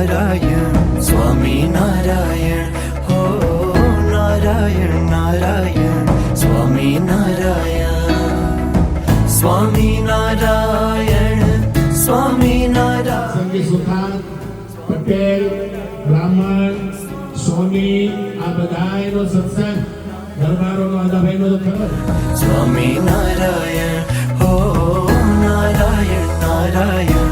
નારાયણ સ્વામી નારાયણ હો નારાયણ નારાયણ સ્વામી નારાયણ સ્વામી નારાયણ સ્વામી નારાયણ. સુથાર પટેલ બ્રાહ્મણ સોની આ બધાયનો સત્સંગ દરબારોનો આદાભાઈનો તો ખબર સ્વામી નારાયણ હો નારાયણ નારાયણ.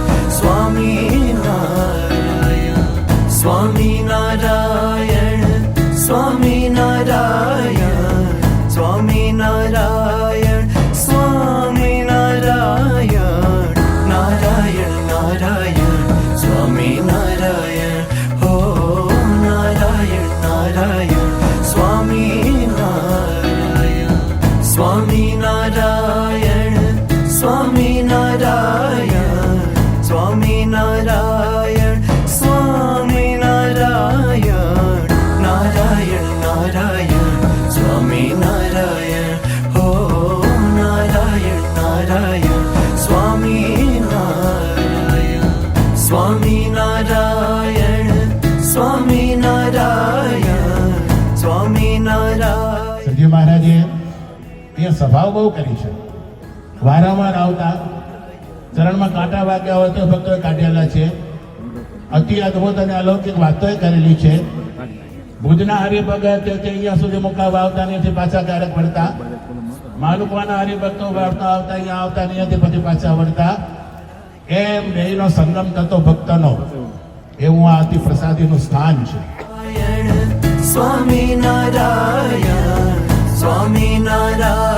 स्वामी नारायण स्वामी नारायण स्वामी नारायण नारायण नारायण स्वामी नारायण हो नारायण नारायण स्वामी नारायण स्वामी नारायण स्वामी नारायण स्वामी नारायण મહારાજે એ સભાઓ બહુ કરી છે વારંવાર આવતા. ચરણમાં કાંટા વાગ્યા હોય તો ભક્તોએ કાઢેલા છે. અતિ અદ્ભુત અને અલૌકિક વાતોએ કરેલી છે. ભુજના હરિભગત અહીંયા સુધી મુકાવા આવતા નથી પાછા ક્યારેક વળતા. માલુકવાના હરિભક્તો વાળતા આવતા, અહીંયા આવતા અહીંયાથી પછી પાછા વળતા. એમ બેનો સંગમ થતો ભક્તનો. એવું આ અતિ પ્રસાદીનું સ્થાન છે. સ્વામી નારાયણ સ્વામી નારાયણ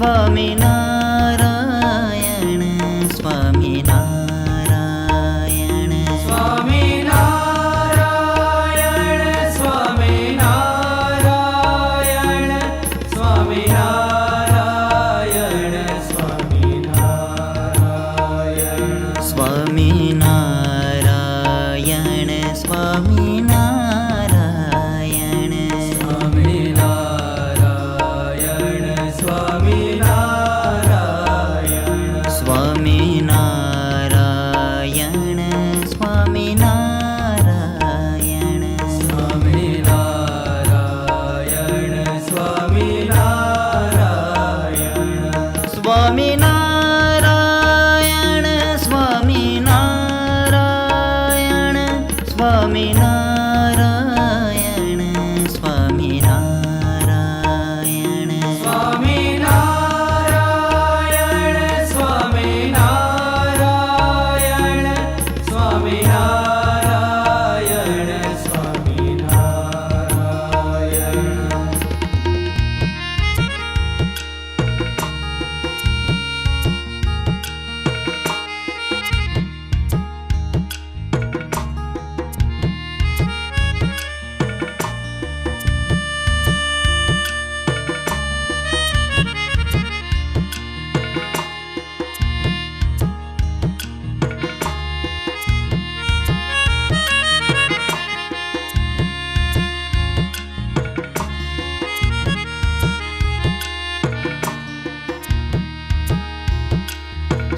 ভাবি না சுவாமி நாரா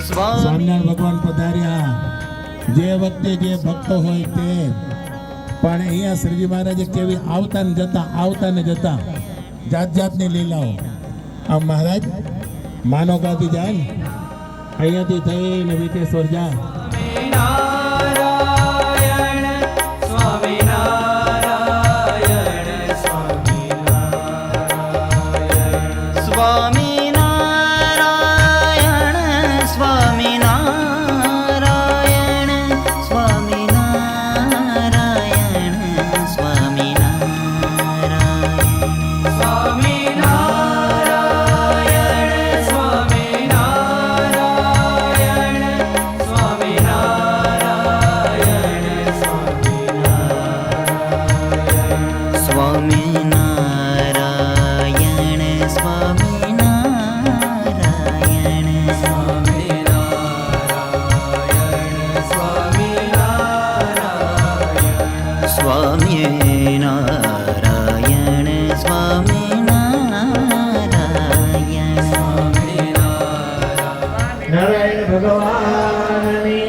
સ્વામિનારાયણ ભગવાન પધાર્યા. જે વખતે જે ભક્તો હોય તે. પણ અહીંયા શ્રીજી મહારાજે કેવી આવતા ને જતા આવતા ને જતા જાત જાતની લીલાઓ. આ મહારાજ માનવગાથી જાય ને. અહીંયાથી થઈને વિટેશ્વર જાય. નારાયણ સ્વામી નારાયણ સ્વામી નારાયણ. નારાયણ ભગવાનની